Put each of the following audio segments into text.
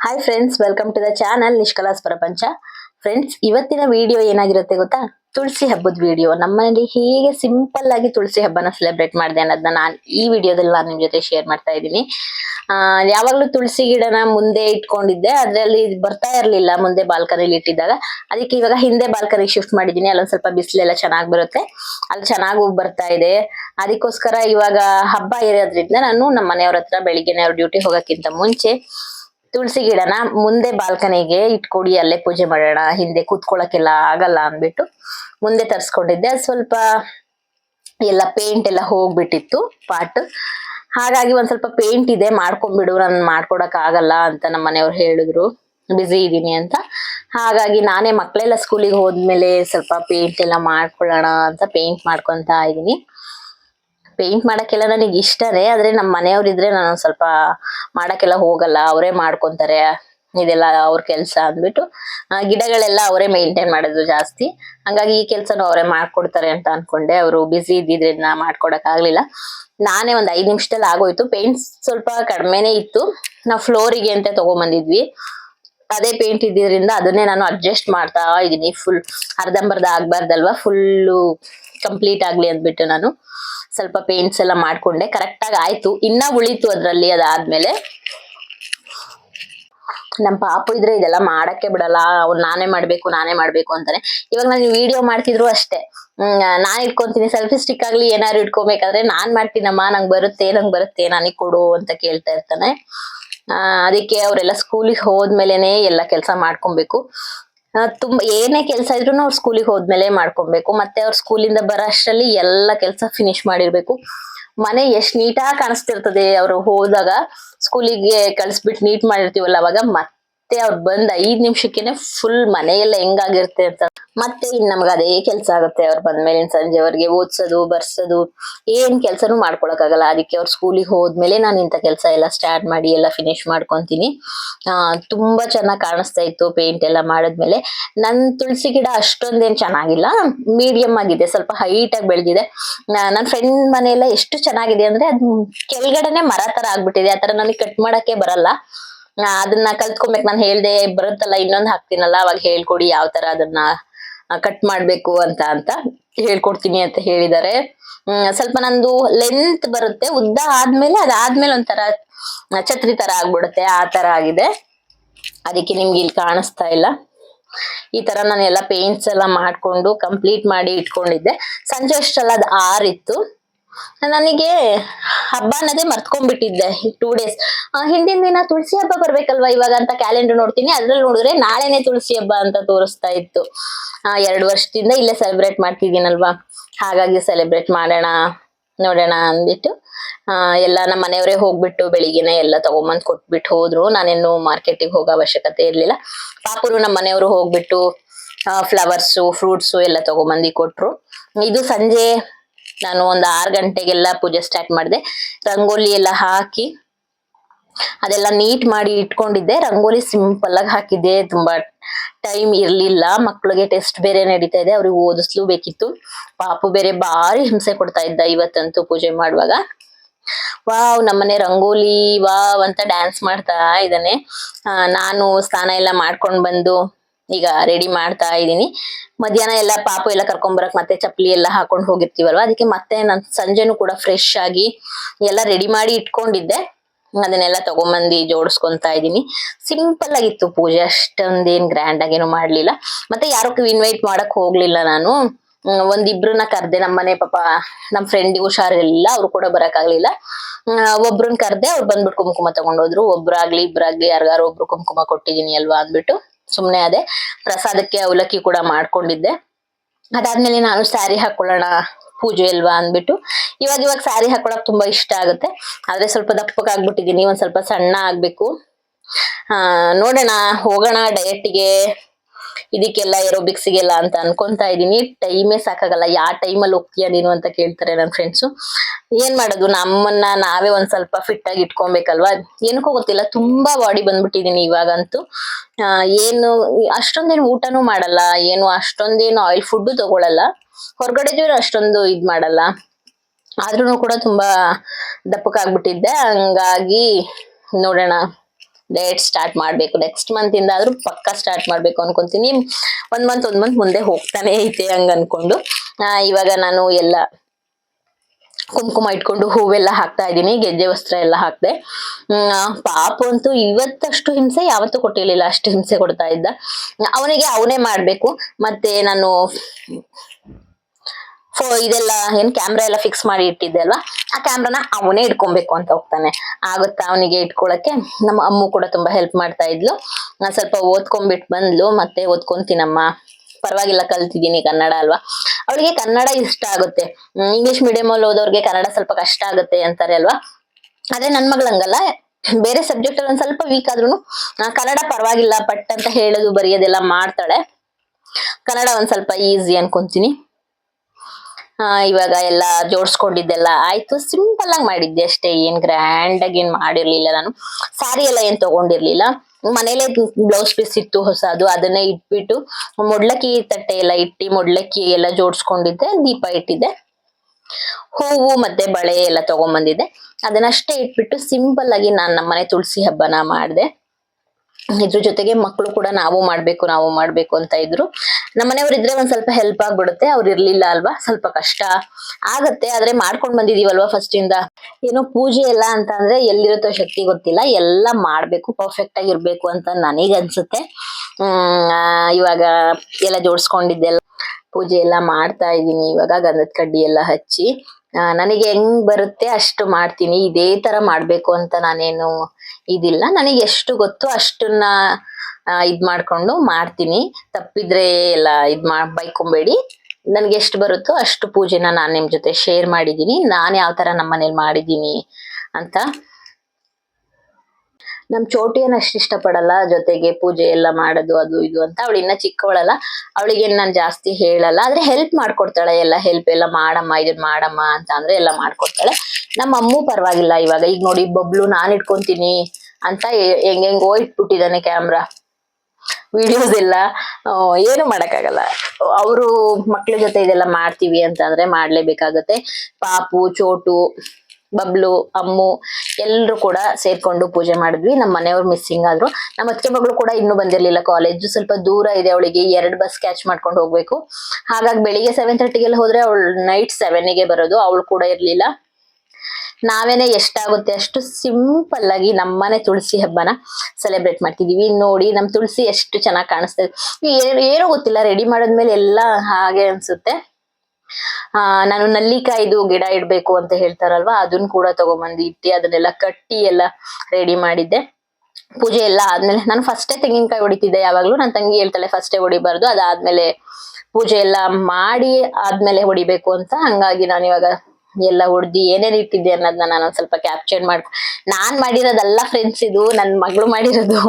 Hi friends welcome to the channel ನಿಷ್ಕಲಾಸ್ ಪ್ರಪಂಚ friends ಇವತ್ತಿನ video ಏನಾಗಿರುತ್ತೆ ಗೊತ್ತಾ? ತುಳಸಿ ಹಬ್ಬದ ವಿಡಿಯೋ ನಮ್ಮನೇಲಿ ಹೇಗೆ ಸಿಂಪಲ್ ಆಗಿ ತುಳಸಿ ಹಬ್ಬನ ಸೆಲೆಬ್ರೇಟ್ ಮಾಡಿದೆ ಅನ್ನೋದನ್ನ ನಾನು ಈ ವಿಡಿಯೋದಲ್ಲಿ ನಾನು ನಿಮ್ ಜೊತೆ ಶೇರ್ ಮಾಡ್ತಾ ಇದ್ದೀನಿ. ಆ, ಯಾವಾಗ್ಲೂ ತುಳಸಿ ಗಿಡನ ಮುಂದೆ ಇಟ್ಕೊಂಡಿದ್ದೆ. ಅದ್ರಲ್ಲಿ ಬರ್ತಾ ಇರ್ಲಿಲ್ಲ, ಮುಂದೆ ಬಾಲ್ಕನಿಲಿ ಇಟ್ಟಿದ್ದಾಗ. ಅದಕ್ಕೆ ಇವಾಗ ಹಿಂದೆ ಬಾಲ್ಕನಿಗೆ ಶಿಫ್ಟ್ ಮಾಡಿದೀನಿ. ಅಲ್ಲೊಂದು ಸ್ವಲ್ಪ ಬಿಸಿಲೆಲ್ಲ ಚೆನ್ನಾಗಿ ಬರುತ್ತೆ. ಅಲ್ಲಿ ಚೆನ್ನಾಗಿ ಬರ್ತಾ ಇದೆ. ಅದಕ್ಕೋಸ್ಕರ ಇವಾಗ ಹಬ್ಬ ಇರೋದ್ರಿಂದ ನಾನು ನಮ್ಮ ಮನೆಯವ್ರ ಹತ್ರ ಬೆಳಿಗ್ಗೆನೆ ಅವ್ರ ಡ್ಯೂಟಿ ಹೋಗೋಕ್ಕಿಂತ ಮುಂಚೆ ತುಳಸಿ ಗಿಡನ ಮುಂದೆ ಬಾಲ್ಕನಿಗೆ ಇಟ್ಕೊಡಿ, ಅಲ್ಲೇ ಪೂಜೆ ಮಾಡೋಣ, ಹಿಂದೆ ಕೂತ್ಕೊಳ್ಳೋಕೆಲ್ಲ ಆಗಲ್ಲ ಅಂದ್ಬಿಟ್ಟು ಮುಂದೆ ತರ್ಸ್ಕೊಂಡಿದ್ದೆ. ಅದು ಸ್ವಲ್ಪ ಎಲ್ಲ ಪೇಂಟ್ ಎಲ್ಲ ಹೋಗ್ಬಿಟ್ಟಿತ್ತು ಪಾಟ್ ಹಾಗಾಗಿ ಒಂದ್ ಸ್ವಲ್ಪ ಪೇಂಟ್ ಇದೆ, ಮಾಡ್ಕೊಂಡ್ಬಿಡು, ನಾನು ಮಾಡ್ಕೊಡಕ್ ಆಗಲ್ಲ ಅಂತ ನಮ್ಮ ಮನೆಯವ್ರು ಹೇಳಿದ್ರು. ಬ್ಯುಸಿ ಇದೀನಿ ಅಂತ. ಹಾಗಾಗಿ ನಾನೇ ಮಕ್ಕಳೆಲ್ಲ ಸ್ಕೂಲಿಗೆ ಹೋದ್ಮೇಲೆ ಸ್ವಲ್ಪ ಪೇಂಟ್ ಎಲ್ಲ ಮಾಡ್ಕೊಳ್ಳೋಣ ಅಂತ ಪೇಂಟ್ ಮಾಡ್ಕೊಂತ ಇದೀನಿ. ಪೇಂಟ್ ಮಾಡಕ್ಕೆಲ್ಲ ನನಗೆ ಇಷ್ಟನೇ, ಆದ್ರೆ ನಮ್ಮ ಮನೆಯವ್ರು ಇದ್ರೆ ನಾನು ಸ್ವಲ್ಪ ಮಾಡಕ್ಕೆಲ್ಲ ಹೋಗಲ್ಲ, ಅವರೇ ಮಾಡ್ಕೊಂತಾರೆ, ಇದೆಲ್ಲ ಅವ್ರ ಕೆಲಸ ಅಂದ್ಬಿಟ್ಟು ಗಿಡಗಳೆಲ್ಲ ಅವರೇ ಮೇಂಟೈನ್ ಮಾಡೋದು ಜಾಸ್ತಿ. ಹಂಗಾಗಿ ಈ ಕೆಲಸನೂ ಅವರೇ ಮಾಡ್ಕೊಡ್ತಾರೆ ಅಂತ ಅನ್ಕೊಂಡೆ, ಅವರು ಬ್ಯುಸಿ ಇದ್ದಿದ್ರಿಂದ ಮಾಡ್ಕೊಡಕ್ ಆಗ್ಲಿಲ್ಲ. ನಾನೇ ಒಂದ್ ಐದ್ ನಿಮಿಷದಲ್ಲಿ ಆಗೋಯ್ತು ಪೇಂಟ್ ಸ್ವಲ್ಪ ಕಡಿಮೆನೆ ಇತ್ತು. ನಾವು ಫ್ಲೋರಿಗೆ ಅಂತ ತಗೊಂಬಂದಿದ್ವಿ. ಅದೇ ಪೇಂಟ್ ಇದ್ದಿದ್ರಿಂದ ಅದನ್ನೇ ನಾನು ಅಡ್ಜಸ್ಟ್ ಮಾಡ್ತಾ ಇದೀನಿ ಫುಲ್ ಅರ್ಧಂಬರ್ಧ ಆಗ್ಬಾರ್ದಲ್ವಾ ಫುಲ್ಲು ಕಂಪ್ಲೀಟ್ ಆಗ್ಲಿ ಅಂದ್ಬಿಟ್ಟು ನಾನು ಸ್ವಲ್ಪ ಪೇಂಟ್ಸ್ ಎಲ್ಲ ಮಾಡ್ಕೊಂಡೆ. ಕರೆಕ್ಟ್ ಆಗಿ ಆಯ್ತು. ಇನ್ನ ಉಳಿತು ಅದ್ರಲ್ಲಿ ಅದಾದ್ಮೇಲೆ. ನಮ್ಮ ಪಾಪು ಇದ್ರೆ ಇದೆಲ್ಲ ಮಾಡಕ್ಕೆ ಬಿಡಲ್ಲ. ಅವ್ನ್ ನಾನೇ ಮಾಡ್ಬೇಕು ನಾನೇ ಮಾಡ್ಬೇಕು ಅಂತಾನೆ. ಇವಾಗ ನಾನು ವಿಡಿಯೋ ಮಾಡ್ತಿದ್ರು ಅಷ್ಟೇ. ನಾನು ಇಟ್ಕೊಂತೀನಿ. ಸೆಲ್ಫಿ ಸ್ಟಿಕ್ ಆಗ್ಲಿ ಏನಾದ್ರು ಇಟ್ಕೊಬೇಕಾದ್ರೆ ನಾನ್ ಮಾಡ್ತೀನಮ್ಮ, ನಂಗ್ ಬರುತ್ತೆ ನಂಗ್ ಬರುತ್ತೆ, ನನಗೆ ಕೊಡು ಅಂತ ಕೇಳ್ತಾ ಇರ್ತಾನೆ. ಅದಕ್ಕೆ ಅವರೆಲ್ಲ ಸ್ಕೂಲಿಗೆ ಹೋದ್ಮೇಲೆನೆ ಎಲ್ಲ ಕೆಲಸ ಮಾಡ್ಕೊಬೇಕು. ತುಂಬಾ ಏನೇ ಕೆಲಸ ಇದ್ರು ಅವ್ರು ಸ್ಕೂಲಿಗೆ ಹೋದ್ಮೇಲೆ ಮಾಡ್ಕೊಬೇಕು. ಮತ್ತೆ ಅವ್ರ ಸ್ಕೂಲಿಂದ ಬರೋ ಅಷ್ಟರಲ್ಲಿ ಎಲ್ಲ ಕೆಲಸ ಫಿನಿಶ್ ಮಾಡಿರ್ಬೇಕು. ಮನೆ ಎಷ್ಟ್ ನೀಟಾಗಿ ಕಾಣಿಸ್ತಿರ್ತದೆ ಅವ್ರು ಹೋದಾಗ ಸ್ಕೂಲಿಗೆ ಕಳ್ಸ್ಬಿಟ್ಟು ನೀಟ್ ಮಾಡಿರ್ತೀವಲ್ಲ ಅವಾಗ ಮತ್ತೆ ಅವ್ರು ಬಂದ್ ಐದ್ ನಿಮಿಷಕ್ಕೆನೆ ಫುಲ್ ಮನೆಯೆಲ್ಲ ಹೆಂಗಾಗಿರುತ್ತೆ ಅಂತ. ಮತ್ತೆ ಇನ್ ನಮ್ಗೆ ಅದೇ ಕೆಲ್ಸ ಆಗುತ್ತೆ. ಅವ್ರು ಸಂಜೆ ಸಂಜೆವರೆಗೆ ಓದ್ಸೋದು, ಬರ್ಸೋದು, ಏನ್ ಕೆಲ್ಸನೂ ಮಾಡ್ಕೊಳಕ್ಕಾಗಲ್ಲ. ಅದಕ್ಕೆ ಅವ್ರ ಸ್ಕೂಲಿಗೆ ಹೋದ್ಮೇಲೆ ನಾನು ಇಂಥ ಕೆಲಸ ಎಲ್ಲ ಸ್ಟಾರ್ಟ್ ಮಾಡಿ ಎಲ್ಲ ಫಿನಿಶ್ ಮಾಡ್ಕೊಂತೀನಿ. ಆ, ತುಂಬಾ ಚೆನ್ನಾಗಿ ಕಾಣಿಸ್ತಾ ಇತ್ತು ಪೇಂಟ್ ಎಲ್ಲ ಮಾಡಿದ್ಮೇಲೆ. ನನ್ ತುಳಸಿ ಗಿಡ ಅಷ್ಟೊಂದೇನ್ ಚೆನ್ನಾಗಿಲ್ಲ. ಮೀಡಿಯಂ ಆಗಿದೆ. ಸ್ವಲ್ಪ ಹೈಟ್ ಆಗಿ ಬೆಳೆದಿದೆ. ನನ್ನ ಫ್ರೆಂಡ್ ಮನೆಯೆಲ್ಲ ಎಷ್ಟು ಚೆನ್ನಾಗಿದೆ ಅಂದ್ರೆ ಅದ್ ಕೆಳಗಡೆನೆ ಮರ ತರ ಆಗ್ಬಿಟ್ಟಿದೆ. ಆತರ ನನಗೆ ಕಟ್ ಮಾಡಕ್ಕೆ ಬರಲ್ಲ. ಆ, ಅದನ್ನ ಕಲ್ತ್ಕೊಬೇಕು ನಾನು ಹೇಳ್ದೆ ಬರುತ್ತಲ್ಲ ಇನ್ನೊಂದ್ ಹಾಕ್ತೀನಲ್ಲ ಅವಾಗ ಹೇಳ್ಕೊಡಿ ಯಾವ ತರ ಅದನ್ನ ಕಟ್ ಮಾಡ್ಬೇಕು ಅಂತ ಅಂತ ಹೇಳ್ಕೊಡ್ತೀನಿ ಅಂತ ಹೇಳಿದ್ದಾರೆ ಸ್ವಲ್ಪ ನಂದು ಲೆಂತ್ ಬರುತ್ತೆ ಉದ್ದ ಆದ್ಮೇಲೆ ಅದಾದ್ಮೇಲೆ ಒಂಥರ ಛತ್ರಿ ತರ ಆಗ್ಬಿಡುತ್ತೆ ಆ ತರ ಆಗಿದೆ. ಅದಕ್ಕೆ ನಿಮ್ಗೆ ಇಲ್ಲಿ ಕಾಣಿಸ್ತಾ ಇಲ್ಲ. ಈ ತರ ನಾನು ಎಲ್ಲ ಪೇಂಟ್ಸ್ ಎಲ್ಲ ಮಾಡ್ಕೊಂಡು ಕಂಪ್ಲೀಟ್ ಮಾಡಿ ಇಟ್ಕೊಂಡಿದ್ದೆ. ಸಂಜೆ ಅಷ್ಟಲ್ಲ ಅದು ಆರಿತ್ತು. ನನಗೆ ಹಬ್ಬ ಅನ್ನೋದೇ ಮರ್ತ್ಕೊಂಡ್ಬಿಟ್ಟಿದ್ದೆ ಟೂ ಡೇಸ್ ಹಿಂದಿನ ದಿನ ತುಳಸಿ ಹಬ್ಬ ಬರ್ಬೇಕಲ್ವಾ ಇವಾಗ ಅಂತ ಕ್ಯಾಲೆಂಡರ್ ನೋಡ್ತೀನಿ. ಅದ್ರಲ್ಲಿ ನೋಡಿದ್ರೆ ನಾಳೆನೆ ತುಳಸಿ ಹಬ್ಬ ಅಂತ ತೋರಿಸ್ತಾ ಇತ್ತು. ಎರಡು ವರ್ಷದಿಂದ ಇಲ್ಲೇ ಸೆಲೆಬ್ರೇಟ್ ಮಾಡ್ತಿದ್ದೀನಲ್ವಾ? ಹಾಗಾಗಿ ಸೆಲೆಬ್ರೇಟ್ ಮಾಡೋಣ, ನೋಡೋಣ ಅಂದ್ಬಿಟ್ಟು ಎಲ್ಲ ನಮ್ಮ ಮನೆಯವರೇ ಹೋಗ್ಬಿಟ್ಟು ಬೆಳಿಗ್ಗೆನೆ ಎಲ್ಲ ತಗೊಂಬಂದ್ ಕೊಟ್ಬಿಟ್ಟು ಹೋದ್ರು. ನಾನೇನು ಮಾರ್ಕೆಟಿಗೆ ಹೋಗೋ ಅವಶ್ಯಕತೆ ಇರ್ಲಿಲ್ಲ. ಪಾಪರು ನಮ್ಮ ಮನೆಯವರು ಹೋಗ್ಬಿಟ್ಟು ಫ್ಲವರ್ಸು ಫ್ರೂಟ್ಸು ಎಲ್ಲ ತಗೊಂಬಂದು ಕೊಟ್ರು. ಇದು ಸಂಜೆ ನಾನು ಒಂದು ಆರ್ ಗಂಟೆಗೆಲ್ಲ ಪೂಜೆ ಸ್ಟಾರ್ಟ್ ಮಾಡಿದೆ. ರಂಗೋಲಿ ಎಲ್ಲ ಹಾಕಿ, ಅದೆಲ್ಲ ನೀಟ್ ಮಾಡಿ ಇಟ್ಕೊಂಡಿದ್ದೆ. ರಂಗೋಲಿ ಸಿಂಪಲ್ ಆಗಿ ಹಾಕಿದ್ದೆ. ತುಂಬಾ ಟೈಮ್ ಇರ್ಲಿಲ್ಲ. ಮಕ್ಳಿಗೆ ಟೆಸ್ಟ್ ಬೇರೆ ನಡೀತಾ ಇದೆ. ಅವ್ರಿಗೆ ಓದಿಸ್ಲು ಬೇಕಿತ್ತು. ಪಾಪು ಬೇರೆ ಬಾರಿ ಹಿಂಸೆ ಕೊಡ್ತಾ ಇದ್ದ ಇವತ್ತಂತೂ ಪೂಜೆ ಮಾಡುವಾಗ. ವಾವ್, ನಮ್ಮನೆ ರಂಗೋಲಿ, ವಾವ್ ಅಂತ ಡ್ಯಾನ್ಸ್ ಮಾಡ್ತಾ ಇದ್ದಾನೆ. ನಾನು ಸ್ನಾನ ಎಲ್ಲ ಮಾಡ್ಕೊಂಡ್ ಬಂದು ಈಗ ರೆಡಿ ಮಾಡ್ತಾ ಇದ್ದೀನಿ. ಮಧ್ಯಾಹ್ನ ಎಲ್ಲ ಪಾಪು ಎಲ್ಲ ಕರ್ಕೊಂಡ್ ಬರಕ್ ಮತ್ತೆ ಚಪ್ಪಲಿ ಎಲ್ಲ ಹಾಕೊಂಡು ಹೋಗಿರ್ತೀವಲ್ವಾ? ಅದಕ್ಕೆ ಮತ್ತೆ ನಾನ್ ಸಂಜೆನೂ ಕೂಡ ಫ್ರೆಶ್ ಆಗಿ ಎಲ್ಲ ರೆಡಿ ಮಾಡಿ ಇಟ್ಕೊಂಡಿದ್ದೆ. ಅದನ್ನೆಲ್ಲ ತಗೊಂಬಂದು ಜೋಡಿಸ್ಕೊಂತಾ ಇದೀನಿ ಸಿಂಪಲ್ ಆಗಿತ್ತು ಪೂಜೆ ಅಷ್ಟೊಂದೇನು ಗ್ರ್ಯಾಂಡ್ ಆಗೇನು ಮಾಡ್ಲಿಲ್ಲ. ಮತ್ತೆ ಯಾರಕ್ಕೂ ಇನ್ವೈಟ್ ಮಾಡಕ್ ಹೋಗ್ಲಿಲ್ಲ ನಾನು. ಒಂದಿಬ್ರನ್ನ ಕರ್ದೆ ನಮ್ಮನೆ ಪಾಪ ನಮ್ ಫ್ರೆಂಡಿಗೆ ಹುಷಾರಿರ್ಲಿಲ್ಲ ಅವ್ರು ಕೂಡ ಬರಕ್ಕಾಗ್ಲಿಲ್ಲ ಹ್ಮ್, ಒಬ್ರನ್ನ ಕರ್ದೆ ಅವ್ರು ಬಂದ್ಬಿಟ್ಟು ಕುಂಕುಮ ತಗೊಂಡೋದ್ರು ಒಬ್ರಾಗ್ಲಿ ಇಬ್ರಾಗ್ಲಿ ಯಾರಿಗಾರು ಒಬ್ರು ಕುಂಕುಮ ಕೊಟ್ಟಿದೀನಿ ಅಲ್ವಾ ಅಂದ್ಬಿಟ್ಟು. ಸುಮ್ನೆ ಅದೇ. ಪ್ರಸಾದಕ್ಕೆ ಅವಲಕ್ಕಿ ಕೂಡ ಮಾಡ್ಕೊಂಡಿದ್ದೆ. ಅದಾದ್ಮೇಲೆ ನಾನು ಸ್ಯಾರಿ ಹಾಕೊಳ್ಳೋಣ ಪೂಜೆ ಅಲ್ವಾ ಅಂದ್ಬಿಟ್ಟು. ಇವಾಗ ಇವಾಗ ಸ್ಯಾರಿ ಹಾಕೊಳಕ್ ತುಂಬಾ ಇಷ್ಟ ಆಗುತ್ತೆ. ಆದ್ರೆ ಸ್ವಲ್ಪ ದಪ್ಪಕ್ಕಾಗ್ಬಿಟ್ಟಿದೀನಿ ಒಂದ್ ಸ್ವಲ್ಪ ಸಣ್ಣ ಆಗ್ಬೇಕು. ಆ, ನೋಡೋಣ, ಹೋಗೋಣ ಡಯಟ್ಗೆ ಇದಕ್ಕೆಲ್ಲ ಏರೋಬಿಕ್ಸ್ಗೆಲ್ಲ ಅಂತ ಅನ್ಕೊಂತಾ ಇದ್ದೀನಿ. ಟೈಮೇ ಸಾಕಾಗಲ್ಲ. ಯಾವ ಟೈಮಲ್ಲಿ ಹೋಗ್ತೀಯ ನೀನು ಅಂತ ಕೇಳ್ತಾರೆ ನನ್ನ ಫ್ರೆಂಡ್ಸು ಏನ್ ಮಾಡೋದು? ನಮ್ಮನ್ನ ನಾವೇ ಒಂದ್ ಸ್ವಲ್ಪ ಫಿಟ್ ಆಗಿ ಇಟ್ಕೊಬೇಕಲ್ವಾ? ಏನಕ್ಕೂ ಗೊತ್ತಿಲ್ಲ. ತುಂಬಾ ಬಾಡಿ ಬಂದ್ಬಿಟ್ಟಿದೀನಿ ಇವಾಗಂತೂ. ಏನು, ಅಷ್ಟೊಂದೇನು ಊಟನೂ ಮಾಡಲ್ಲ. ಏನು, ಅಷ್ಟೊಂದೇನು ಆಯಿಲ್ ಫುಡ್ ತಗೊಳಲ್ಲ. ಹೊರಗಡೆದು ಅಷ್ಟೊಂದು ಇದ್ ಮಾಡಲ್ಲ. ಆದ್ರೂ ಕೂಡ ತುಂಬಾ ದಪ್ಪಕ್ಕಾಗ್ಬಿಟ್ಟಿದ್ದೆ ಹಂಗಾಗಿ ನೋಡೋಣ. ಡಯಟ್ ಸ್ಟಾರ್ಟ್ ಮಾಡ್ಬೇಕು. ನೆಕ್ಸ್ಟ್ ಮಂತ್ ಇಂದ ಆದ್ರೂ ಪಕ್ಕ ಸ್ಟಾರ್ಟ್ ಮಾಡ್ಬೇಕು ಅನ್ಕೊಂತೀನಿ. ಒಂದ್ ಮಂತ್ ಒಂದ್ ಮಂತ್ ಮುಂದೆ ಹೋಗ್ತಾನೆ ಐತೆ ಹಂಗ ಅನ್ಕೊಂಡು. ಇವಾಗ ನಾನು ಎಲ್ಲ ಕುಂಕುಮ ಇಟ್ಕೊಂಡು ಹೂವೆಲ್ಲ ಹಾಕ್ತಾ ಇದ್ದೀನಿ. ಗೆಜ್ಜೆ ವಸ್ತ್ರ ಎಲ್ಲ ಹಾಕ್ದೆ. ಪಾಪು ಅಂತೂ ಇವತ್ತಷ್ಟು ಹಿಂಸೆ ಯಾವತ್ತೂ ಕೊಟ್ಟಿರ್ಲಿಲ್ಲ. ಅಷ್ಟು ಹಿಂಸೆ ಕೊಡ್ತಾ ಇದ್ದ. ಅವನಿಗೆ ಅವನೇ ಮಾಡ್ಬೇಕು. ಮತ್ತೆ ನಾನು ಇದೆಲ್ಲ ಏನ್ ಕ್ಯಾಮ್ರಾ ಎಲ್ಲ ಫಿಕ್ಸ್ ಮಾಡಿ ಇಟ್ಟಿದ್ದೆ ಅಲ್ವಾ? ಆ ಕ್ಯಾಮ್ರಾನ ಅವನೇ ಇಟ್ಕೊಬೇಕು ಅಂತ ಹೋಗ್ತಾನೆ. ಆಗುತ್ತಾ ಅವನಿಗೆ ಇಟ್ಕೊಳಕ್ಕೆ? ನಮ್ಮ ಅಮ್ಮು ಕೂಡ ತುಂಬಾ ಹೆಲ್ಪ್ ಮಾಡ್ತಾ ಇದ್ಲು. ನಾನ್ ಸ್ವಲ್ಪ ಓದ್ಕೊಂಡ್ಬಿಟ್ ಬಂದ್ಲು. ಮತ್ತೆ ಓದ್ಕೊಂತೀನಮ್ಮ ಪರವಾಗಿಲ್ಲ, ಕಲ್ತಿದ್ದೀನಿ ಕನ್ನಡ ಅಲ್ವಾ? ಅವಳಿಗೆ ಕನ್ನಡ ಇಷ್ಟ ಆಗುತ್ತೆ. ಇಂಗ್ಲಿಷ್ ಮೀಡಿಯಂ ಅಲ್ಲಿ ಓದೋರ್ಗೆ ಕನ್ನಡ ಸ್ವಲ್ಪ ಕಷ್ಟ ಆಗುತ್ತೆ ಅಂತಾರೆ ಅಲ್ವಾ? ಆದ್ರೆ ನನ್ ಮಗಳಂಗಲ್ಲ ಬೇರೆ ಸಬ್ಜೆಕ್ಟ್ ಅಲ್ಲಿ ಒಂದ್ ಸ್ವಲ್ಪ ವೀಕ್ ಆದ್ರೂ ಕನ್ನಡ ಪರವಾಗಿಲ್ಲ, ಪಟ್ ಅಂತ ಹೇಳೋದು, ಬರೆಯೋದೆಲ್ಲ ಮಾಡ್ತಾಳೆ. ಕನ್ನಡ ಒಂದ್ ಸ್ವಲ್ಪ ಈಸಿ ಅನ್ಕೊಂತೀನಿ. ಇವಾಗ ಎಲ್ಲ ಜೋಡಿಸ್ಕೊಂಡಿದ್ದೆಲ್ಲ ಆಯ್ತು. ಸಿಂಪಲ್ ಆಗಿ ಮಾಡಿದ್ದೆ ಅಷ್ಟೇ. ಏನ್ ಗ್ರ್ಯಾಂಡ್ ಆಗಿ ಏನ್ ಮಾಡಿರ್ಲಿಲ್ಲ ನಾನು. ಸಾರಿ ಎಲ್ಲ ಏನ್ ತಗೊಂಡಿರ್ಲಿಲ್ಲ. ಮನೇಲೆ ಬ್ಲೌಸ್ ಪೀಸ್ ಇತ್ತು ಹೊಸದು. ಅದನ್ನೇ ಇಟ್ಬಿಟ್ಟು ಮೊಡ್ಲಕ್ಕಿ ತಟ್ಟೆ ಎಲ್ಲ ಇಟ್ಟು ಮೊಡ್ಲಕ್ಕಿ ಎಲ್ಲ ಜೋಡಿಸ್ಕೊಂಡಿದ್ದೆ. ದೀಪ ಇಟ್ಟಿದ್ದೆ. ಹೂವು ಮತ್ತೆ ಬಳೆ ಎಲ್ಲ ತಗೊಂಬಂದಿದ್ದೆ. ಅದನ್ನಷ್ಟೇ ಇಟ್ಬಿಟ್ಟು ಸಿಂಪಲ್ ಆಗಿ ನಾನು ನಮ್ಮನೆ ತುಳಸಿ ಹಬ್ಬನ ಮಾಡಿದೆ. ಇದ್ರ ಜೊತೆಗೆ ಮಕ್ಕಳು ಕೂಡ ನಾವು ಮಾಡ್ಬೇಕು ನಾವು ಮಾಡ್ಬೇಕು ಅಂತ ಇದ್ರು. ನಮ್ಮನೆಯವ್ರು ಇದ್ರೆ ಒಂದ್ ಸ್ವಲ್ಪ ಹೆಲ್ಪ್ ಆಗ್ಬಿಡುತ್ತೆ, ಅವ್ರು ಇರ್ಲಿಲ್ಲ ಅಲ್ವಾ, ಸ್ವಲ್ಪ ಕಷ್ಟ ಆಗತ್ತೆ. ಆದ್ರೆ ಮಾಡ್ಕೊಂಡ್ ಬಂದಿದೀವಲ್ವಾ ಫಸ್ಟ್ ಇಂದ? ಏನೋ ಪೂಜೆ ಎಲ್ಲ ಅಂತ ಅಂದ್ರೆ ಎಲ್ಲಿರುತ್ತೋ ಶಕ್ತಿ ಗೊತ್ತಿಲ್ಲ, ಎಲ್ಲ ಮಾಡ್ಬೇಕು ಪರ್ಫೆಕ್ಟ್ ಆಗಿ ಇರ್ಬೇಕು ಅಂತ ನನಗ್ ಅನ್ಸುತ್ತೆ. ಹ್ಮ್ ಇವಾಗ ಎಲ್ಲ ಜೋಡ್ಸ್ಕೊಂಡಿದ್ದೆಲ್ಲ ಪೂಜೆ ಎಲ್ಲ ಮಾಡ್ತಾ ಇದ್ದೀನಿ ಇವಾಗ ಗಂಧದ ಕಡ್ಡಿ ಎಲ್ಲ ಹಚ್ಚಿ. ನನಗೆ ಹೆಂಗ್ ಬರುತ್ತೆ ಅಷ್ಟು ಮಾಡ್ತೀನಿ. ಇದೇ ತರ ಮಾಡ್ಬೇಕು ಅಂತ ನಾನೇನು ಇದಿಲ್ಲ. ನನಗೆ ಎಷ್ಟು ಗೊತ್ತು ಅಷ್ಟನ್ನ ಇದ್ ಮಾಡ್ಕೊಂಡು ಮಾಡ್ತೀನಿ. ತಪ್ಪಿದ್ರೆ ಎಲ್ಲ ಇದ್ ಮಾ, ಬೈಕೊಂಬೇಡಿ. ನನ್ಗೆ ಎಷ್ಟು ಬರುತ್ತೋ ಅಷ್ಟು ಪೂಜೆನ ನಾನ್ ನಿಮ್ ಜೊತೆ ಶೇರ್ ಮಾಡಿದೀನಿ ನಾನ್ ಯಾವ ತರ ನಮ್ಮ ಮನೇಲಿ ಮಾಡಿದೀನಿ ಅಂತ ನಮ್ ಚೋಟಿಯನ್ನ ಅಷ್ಟು ಇಷ್ಟಪಡಲ್ಲ, ಜೊತೆಗೆ ಪೂಜೆ ಎಲ್ಲ ಮಾಡೋದು, ಅದು ಇದು ಅಂತ. ಅವಳು ಇನ್ನ ಚಿಕ್ಕವಳಲ್ಲ, ಅವಳಿಗೆ ನಾನ್ ಜಾಸ್ತಿ ಹೇಳಲ್ಲ. ಆದ್ರೆ ಹೆಲ್ಪ್ ಮಾಡ್ಕೊಡ್ತಾಳೆ, ಎಲ್ಲ ಹೆಲ್ಪ್ ಎಲ್ಲ ಮಾಡಮ್ಮ, ಇದನ್ ಮಾಡಮ್ಮ ಅಂತ ಅಂದ್ರೆ ಎಲ್ಲ ಮಾಡ್ಕೊಡ್ತಾಳೆ. ನಮ್ಮ ಅಮ್ಮು ಪರವಾಗಿಲ್ಲ ಇವಾಗ. ಈಗ ನೋಡಿ, ಬಬ್ಲು ನಾನ್ ಇಟ್ಕೊಂತೀನಿ ಅಂತ ಹೆಂಗ್ ಹೆಂಗೆಂಗೋ ಇಟ್ಬಿಟ್ಟಿದ್ದಾನೆ ಕ್ಯಾಮ್ರಾ ವಿಡಿಯೋಸ್ ಎಲ್ಲ ಏನು ಮಾಡಕ್ಕಾಗಲ್ಲ. ಅವರು ಮಕ್ಳ ಜೊತೆ ಇದೆಲ್ಲ ಮಾಡ್ತೀವಿ ಅಂತಂದ್ರೆ ಮಾಡ್ಲೇಬೇಕಾಗತ್ತೆ. ಪಾಪು, ಚೋಟು ಬಬ್ಲು, ಅಮ್ಮು ಎಲ್ರು ಕೂಡ ಸೇರ್ಕೊಂಡು ಪೂಜೆ ಮಾಡಿದ್ವಿ. ನಮ್ಮ ಮನೆಯವ್ರು ಮಿಸ್ಸಿಂಗ್ ಆದ್ರು. ನಮ್ಮ ಅತ್ತೆ ಮಗಳು ಕೂಡ ಇನ್ನೂ ಬಂದಿರ್ಲಿಲ್ಲ ಕಾಲೇಜು ಸ್ವಲ್ಪ ದೂರ ಇದೆ ಅವಳಿಗೆ. ಎರಡು ಬಸ್ ಕ್ಯಾಚ್ ಮಾಡ್ಕೊಂಡು ಹೋಗ್ಬೇಕು. ಹಾಗಾಗಿ ಬೆಳಿಗ್ಗೆ ಸೆವೆನ್ ತರ್ಟಿಗೆಲ್ಲ ಹೋದ್ರೆ ಅವಳು ನೈಟ್ ಸೆವೆನ್ಗೆ ಬರೋದು. ಅವಳು ಕೂಡ ಇರ್ಲಿಲ್ಲ. ನಾವೇನೆ ಎಷ್ಟಾಗುತ್ತೆ? ಅಷ್ಟು ಸಿಂಪಲ್ ಆಗಿ ನಮ್ಮನೆ ತುಳಸಿ ಹಬ್ಬನ ಸೆಲೆಬ್ರೇಟ್ ಮಾಡ್ತಿದೀವಿ. ನೋಡಿ, ನಮ್ ತುಳಸಿ ಎಷ್ಟು ಚೆನ್ನಾಗಿ ಕಾಣಿಸ್ತಾ ಇದೆ. ಏನೋ ಗೊತ್ತಿಲ್ಲ. ರೆಡಿ ಮಾಡಿದ್ಮೇಲೆ ಎಲ್ಲ ಹಾಗೆ ಅನ್ಸುತ್ತೆ. ಆ, ನಾನು ನಲ್ಲಿಕಾಯ್ದು ಗಿಡ ಇಡ್ಬೇಕು ಅಂತ ಹೇಳ್ತಾರಲ್ವಾ ಅದನ್ನ ಕೂಡ ತಗೊಂಬಂದು ಇಟ್ಟಿ ಅದನ್ನೆಲ್ಲ ಕಟ್ಟಿ ಎಲ್ಲ ರೆಡಿ ಮಾಡಿದ್ದೆ. ಪೂಜೆ ಎಲ್ಲ ಆದ್ಮೇಲೆ, ನಾನು ಫಸ್ಟೇ ತೆಂಗಿನಕಾಯಿ ಹೊಡಿತಿದ್ದೆ, ಯಾವಾಗ್ಲೂ ನನ್ನ ತಂಗಿ ಹೇಳ್ತಾಳೆ ಫಸ್ಟೇ ಹೊಡಿಬಾರ್ದು, ಅದಾದ್ಮೇಲೆ ಪೂಜೆ ಎಲ್ಲ ಮಾಡಿ ಆದ್ಮೇಲೆ ಹೊಡಿಬೇಕು ಅಂತ, ಹಂಗಾಗಿ ನಾನು ಇವಾಗ ಎಲ್ಲ ಹೊಡ್ದಿ ಏನೇನ್ ಇಟ್ಟಿದ್ದೆ ಅನ್ನೋದನ್ನ ನಾನು ಒಂದ್ ಸ್ವಲ್ಪ ಕ್ಯಾಪ್ಚರ್ ಮಾಡ್ ನಾನ್ ಮಾಡಿರೋದಲ್ಲ ಫ್ರೆಂಡ್ಸ್ ಇದು, ನನ್ ಮಗಳು ಮಾಡಿರೋದು.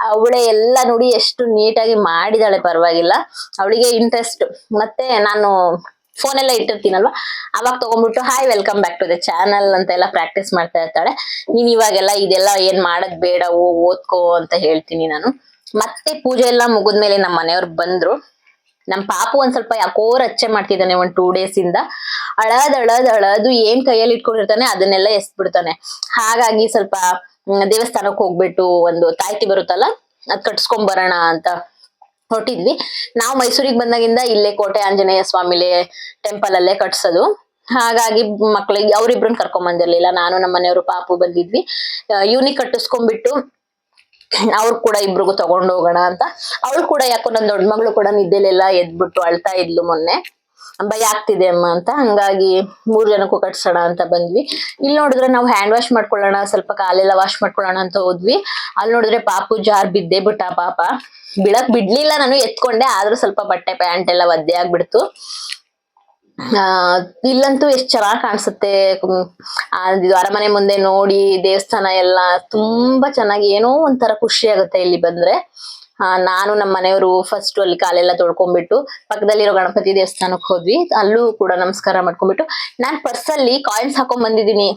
ಅವಳೆ ಎಲ್ಲ ನೋಡಿ ಎಷ್ಟು ನೀಟಾಗಿ ಮಾಡಿದಾಳೆ, ಪರವಾಗಿಲ್ಲ. ಅವಳಿಗೆ ಇಂಟ್ರೆಸ್ಟ್ ಮತ್ತೆ ನಾನು ಫೋನ್ ಎಲ್ಲ ಇಟ್ಟಿರ್ತೀನಲ್ವಾ? ಅವಾಗ ತಗೊಂಡ್ಬಿಟ್ಟು hi welcome back to the channel ಅಂತ ಎಲ್ಲ ಪ್ರಾಕ್ಟೀಸ್ ಮಾಡ್ತಾ ಇರ್ತಾಳೆ. ನೀನ್ ಇವಾಗೆಲ್ಲ ಇದೆಲ್ಲ ಏನ್ ಮಾಡೋದ್ ಬೇಡ, ಓ, ಓದ್ಕೋ ಅಂತ ಹೇಳ್ತೀನಿ ನಾನು. ಮತ್ತೆ ಪೂಜೆ ಎಲ್ಲ ಮುಗಿದ್ಮೇಲೆ ನಮ್ಮ ಮನೆಯವ್ರು ಬಂದ್ರು. ನಮ್ ಪಾಪು ಒಂದ್ ಸ್ವಲ್ಪ ಯಾಕೋ ರಚ್ಚೆ ಮಾಡ್ತಿದ್ದಾನೆ ಒಂದ್ ಟೂ ಡೇಸ್ ಇಂದ. ಅಳದ್ ಅಳದ್, ಅಳದು ಏನ್ ಕೈಯಲ್ಲಿ ಇಟ್ಕೊಂಡಿರ್ತಾನೆ ಅದನ್ನೆಲ್ಲ ಎಸ್ಬಿಡ್ತಾನೆ. ಹಾಗಾಗಿ ಸ್ವಲ್ಪ ದೇವಸ್ಥಾನಕ್ಕೆ ಹೋಗ್ಬಿಟ್ಟು ಒಂದು ತಾಯ್ತಿ ಬರುತ್ತಲ್ಲ, ಅದ್ ಕಟ್ಸ್ಕೊಂಡ್ ಬರೋಣ ಅಂತ ಹೊರಟಿದ್ವಿ. ನಾವು ಮೈಸೂರಿಗೆ ಬಂದಾಗಿಂದ ಇಲ್ಲೇ ಕೋಟೆ ಆಂಜನೇಯ ಸ್ವಾಮಿಲೆ ಟೆಂಪಲ್ ಅಲ್ಲೇ ಕಟ್ಸೋದು. ಹಾಗಾಗಿ ಮಕ್ಳಿಗೆ ಅವ್ರಿಬ್ರನ್ನ ಕರ್ಕೊಂಡ್ ಬಂದಿರ್ಲಿಲ್ಲ. ನಾನು ನಮ್ಮ ಮನೆಯವರು ಪಾಪು ಬಂದಿದ್ವಿ. ಇವ್ನಿಗೆ ಕಟ್ಟಿಸ್ಕೊಂಡ್ಬಿಟ್ಟು ಅವ್ರು ಕೂಡ ಇಬ್ರಿಗೂ ತಗೊಂಡ್ ಹೋಗೋಣ ಅಂತ. ಅವ್ರು ಕೂಡ ಯಾಕೋ ನನ್ನ ದೊಡ್ಡ ಮಗಳು ಕೂಡ ನಿದ್ದೆಲೆಲ್ಲ ಎದ್ಬಿಟ್ಟು ಅಳ್ತಾ ಇದ್ಲು ಮೊನ್ನೆ. ಭಯ ಆಗ್ತಿದೆ ಅಮ್ಮ ಅಂತ. ಹಂಗಾಗಿ ಮೂರ್ ಜನಕ್ಕೂ ಕಟ್ಸೋಣ ಅಂತ ಬಂದ್ವಿ. ಇಲ್ಲಿ ನೋಡಿದ್ರೆ ನಾವು ಹ್ಯಾಂಡ್ ವಾಶ್ ಮಾಡ್ಕೊಳ್ಳೋಣ, ಸ್ವಲ್ಪ ಕಾಲೆಲ್ಲ ವಾಶ್ ಮಾಡ್ಕೊಳ್ಳೋಣ ಅಂತ ಹೋದ್ವಿ. ಅಲ್ಲಿ ನೋಡಿದ್ರೆ ಪಾಪು ಜಾರ್ ಬಿದ್ದೆ ಬಿಟ್ಟ ಪಾಪ. ಬಿಡಕ್ ಬಿಡ್ಲಿಲ್ಲ ನಾನು, ಎತ್ಕೊಂಡೆ, ಆದ್ರೂ ಸ್ವಲ್ಪ ಬಟ್ಟೆ, ಪ್ಯಾಂಟ್ ಎಲ್ಲ ಒದ್ದೆ ಆಗ್ಬಿಡ್ತು. ಆ, ಇಲ್ಲಂತೂ ಎಷ್ಟ್ ಚೆನ್ನಾಗ್ ಕಾಣಿಸುತ್ತೆ. ಅರಮನೆ ಮುಂದೆ ನೋಡಿ, ದೇವಸ್ಥಾನ ಎಲ್ಲ ತುಂಬಾ ಚೆನ್ನಾಗಿ ಏನೋ ಒಂಥರ ಖುಷಿ ಆಗುತ್ತೆ ಇಲ್ಲಿ ಬಂದ್ರೆ. ನಾನು ನಮ್ಮ ಮನೆಯವರು ಫಸ್ಟ್ ಅಲ್ಲಿ ಕಾಲೆಲ್ಲ ತೊಳ್ಕೊಂಡ್ಬಿಟ್ಟು ಪಕ್ಕದಲ್ಲಿರೋ ಗಣಪತಿ ದೇವಸ್ಥಾನಕ್ಕೆ ಹೋದ್ವಿ. ಅಲ್ಲೂ ಕೂಡ ನಮಸ್ಕಾರ ಮಾಡ್ಕೊಂಡ್ಬಿಟ್ಟು ನಾನ್ ಪರ್ಸಲ್ಲಿ ಕಾಯಿನ್ಸ್ ಹಾಕೊಂಡ್ ಬಂದಿದ್ದೀನಿ.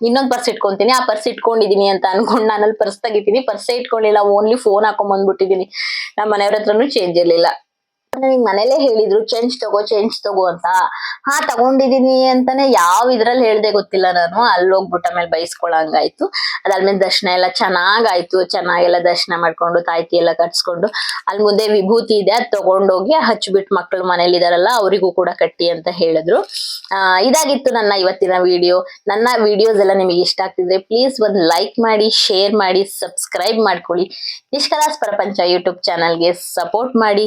ಇನ್ನೊಂದ್ ಪರ್ಸ್ ಇಟ್ಕೊಂತೀನಿ. ಆ ಪರ್ಸ್ ಇಟ್ಕೊಂಡಿದೀನಿ ಅಂತ ಅನ್ಕೊಂಡ್ ನಾನು ಅಲ್ಲಿ ಪರ್ಸ್ ತೆಗಿತೀನಿ. ಪರ್ಸೇ ಇಟ್ಕೊಂಡಿಲ್ಲ ಓನ್ಲಿ ಫೋನ್ ಹಾಕೊಂಡ್ ಬಂದ್ಬಿಟ್ಟಿದೀನಿ. ನಮ್ಮ ಮನೆಯವ್ರ ಹತ್ರನು ಚೇಂಜ್ ಇರ್ಲಿಲ್ಲ. ನನಗೆ ಮನೇಲೆ ಹೇಳಿದ್ರು ಚೇಂಜ್ ತಗೋ ಚೇಂಜ್ ತಗೋ ಅಂತ. ಹಾ, ತಗೊಂಡಿದೀನಿ ಅಂತಾನೆ ಯಾವ ಇದ್ರಲ್ಲಿ ಹೇಳ್ದೆ ಗೊತ್ತಿಲ್ಲ ನಾನು. ಅಲ್ಲಿ ಹೋಗ್ಬಿಟ್ಟ ಮೇಲೆ ಬೈಸ್ಕೊಳಂಗಾಯ್ತು. ಅದಾದ್ಮೇಲೆ ದರ್ಶನ ಎಲ್ಲ ಚೆನ್ನಾಗಾಯ್ತು. ಚೆನ್ನಾಗೆಲ್ಲ ದರ್ಶನ ಮಾಡ್ಕೊಂಡು, ತಾಯ್ತಿ ಎಲ್ಲ ಕಟ್ಸ್ಕೊಂಡು. ಅಲ್ಲಿ ಮುಂದೆ ವಿಭೂತಿ ಇದೆ, ಅದ್ ತಗೊಂಡೋಗಿ ಹಚ್ಬಿಟ್ಟು ಮಕ್ಕಳು ಮನೇಲಿ ಇದಾರಲ್ಲ ಅವರಿಗೂ ಕೂಡ ಕಟ್ಟಿ ಅಂತ ಹೇಳಿದ್ರು. ಇದಾಗಿತ್ತು ನನ್ನ ಇವತ್ತಿನ ವಿಡಿಯೋ. ನನ್ನ ವಿಡಿಯೋಸ್ ಎಲ್ಲ ನಿಮಗೆ ಇಷ್ಟ ಆಗ್ತಿದ್ರೆ ಪ್ಲೀಸ್ ಒಂದು ಲೈಕ್ ಮಾಡಿ, ಶೇರ್ ಮಾಡಿ, ಸಬ್ಸ್ಕ್ರೈಬ್ ಮಾಡ್ಕೊಳ್ಳಿ. ನಿಷ್ಕಲಾಸ್ ಪ್ರಪಂಚ ಯೂಟ್ಯೂಬ್ ಚಾನಲ್ಗೆ ಸಪೋರ್ಟ್ ಮಾಡಿ.